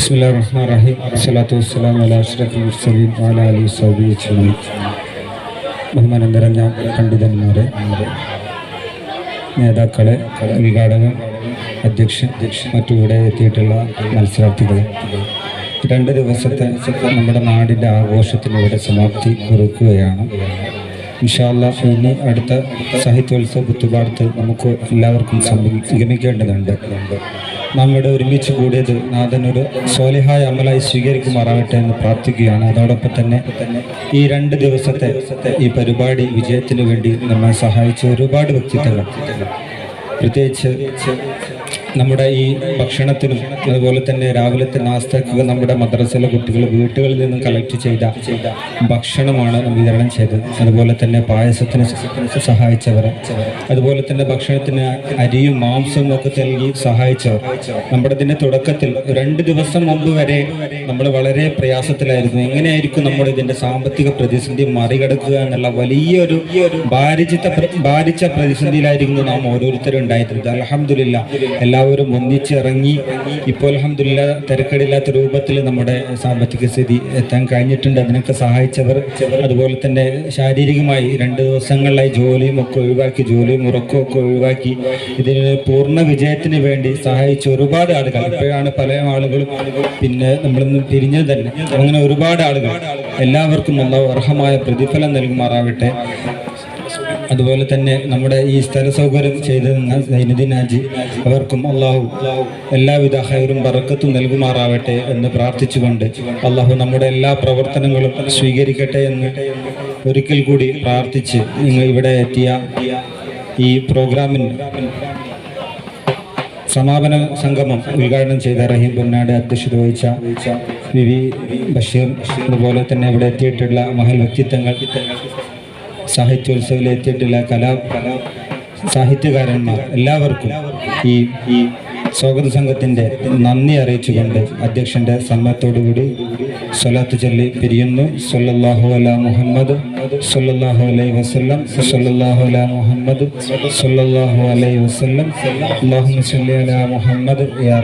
ബിസ്മില്ലാ റഹ്മാൻ റഹീം ബഹുമാനന്തരം ഞാൻ പണ്ഡിതന്മാരെ നേതാക്കളെ ഉദ്ഘാടകൻ അധ്യക്ഷൻ മറ്റു ഇവിടെ എത്തിയിട്ടുള്ള മത്സരാർത്ഥികൾ രണ്ട് ദിവസത്തെ നമ്മുടെ നാടിന്റെ ആഘോഷത്തിന് സമാപ്തി കുറിക്കുകയാണ്. ഇൻഷാല്ല ഇനി അടുത്ത സാഹിത്യോത്സവ പുത്തുപാടത്ത് നമുക്ക് എല്ലാവർക്കും സംഗമിക്കേണ്ടതുണ്ട് നാം ഇവിടെ ഒരുമിച്ച് കൂടിയത് നാഥനൊരു സോലിഹായ അമലായി സ്വീകരിക്കുമാറാകട്ടെ എന്ന് പ്രാർത്ഥിക്കുകയാണ്. അതോടൊപ്പം തന്നെ ഈ രണ്ട് ദിവസത്തെ ഈ പരിപാടി വിജയത്തിന് വേണ്ടി നമ്മെ സഹായിച്ച ഒരുപാട് വ്യക്തിത്വങ്ങൾ. പ്രത്യേകിച്ച് നമ്മുടെ ഈ ഭക്ഷണത്തിനും അതുപോലെ തന്നെ രാവിലത്തെ നാസ്തക്ക് നമ്മുടെ മദ്രസയിലെ കുട്ടികൾ വീട്ടുകളിൽ നിന്നും കളക്ട് ചെയ്ത ഭക്ഷണമാണ് വിതരണം ചെയ്തത്. അതുപോലെ തന്നെ പായസത്തിന് സഹായിച്ചവർ അതുപോലെ തന്നെ ഭക്ഷണത്തിന് അരിയും മാംസവും ഒക്കെ നൽകി സഹായിച്ചവർ. നമ്മുടെ ഇതിന്റെ തുടക്കത്തിൽ രണ്ട് ദിവസം മുമ്പ് വരെ നമ്മൾ വളരെ പ്രയാസത്തിലായിരുന്നു. എങ്ങനെയായിരിക്കും നമ്മുടെ ഇതിന്റെ സാമ്പത്തിക പ്രതിസന്ധി മറികടക്കുക എന്നുള്ള വലിയൊരു ഭാരിച്ച ഭാരിച്ച പ്രതിസന്ധിയിലായിരുന്നു നാം ഓരോരുത്തരും ഉണ്ടായിരുന്നത്. അലഹമില്ല എല്ലാവരും ഒന്നിച്ചിറങ്ങി ഇപ്പോൾ അലഹമില്ല തിരക്കേടില്ലാത്ത രൂപത്തിൽ നമ്മുടെ സാമ്പത്തിക സ്ഥിതി എത്താൻ കഴിഞ്ഞിട്ടുണ്ട്. അതിനൊക്കെ സഹായിച്ചവർ അതുപോലെ തന്നെ ശാരീരികമായി രണ്ട് ദിവസങ്ങളിലായി ജോലിയും ഒക്കെ ഒഴിവാക്കി ജോലിയും ഉറക്കവും ഒക്കെ ഒഴിവാക്കി. ഇതിന് പൂർണ വിജയത്തിന് വേണ്ടി സഹായിച്ച ഒരുപാട് ആളുകൾ. ഇപ്പോഴാണ് പല ആളുകളും പിന്നെ നമ്മളിന്ന് പിരിഞ്ഞത് തന്നെ. അങ്ങനെ ഒരുപാട് ആളുകൾ. എല്ലാവർക്കും ഉള്ള അർഹമായ പ്രതിഫലം നൽകുമാറാവട്ടെ. അതുപോലെ തന്നെ നമ്മുടെ ഈ സ്ഥല സൗകര്യം ചെയ്തു തന്ന അവർക്കും അള്ളാഹു എല്ലാവിധ ഹൈറും പറക്കത്തും നൽകുമാറാവട്ടെ എന്ന് പ്രാർത്ഥിച്ചുകൊണ്ട് അള്ളാഹു നമ്മുടെ എല്ലാ പ്രവർത്തനങ്ങളും സ്വീകരിക്കട്ടെ എന്ന് ഒരിക്കൽ കൂടി പ്രാർത്ഥിച്ച് നിങ്ങൾ ഇവിടെ എത്തിയ ഈ പ്രോഗ്രാമിന് സമാപന സംഗമം ഉദ്ഘാടനം ചെയ്ത റഹീം പൊന്നാട് അധ്യക്ഷത വഹിച്ച വി വി ബഷീർ അതുപോലെ തന്നെ ഇവിടെ എത്തിയിട്ടുള്ള മഹൽ വ്യക്തിത്വങ്ങൾ സാഹിത്യോത്സവത്തിൽ എത്തിയിട്ടുള്ള കലാ സാഹിത്യകാരന്മാർ എല്ലാവർക്കും ഈ ഈ സ്വാഗത സംഘത്തിന്റെ നന്ദി അറിയിച്ചുകൊണ്ട് അധ്യക്ഷന്റെ സമ്മതത്തോടുകൂടി സ്വലാത്ത് ചൊല്ലി പിരിയുന്നു. സൊല്ലാഹു അല മുഹമ്മദ് സൊല്ലാഹു അലൈ വസ്ലം സൊല്ലാഹു അല മുഹമ്മദ് സൊല്ലാഹു അലൈ വസ്ലം അല മുഹമ്മദ് യാ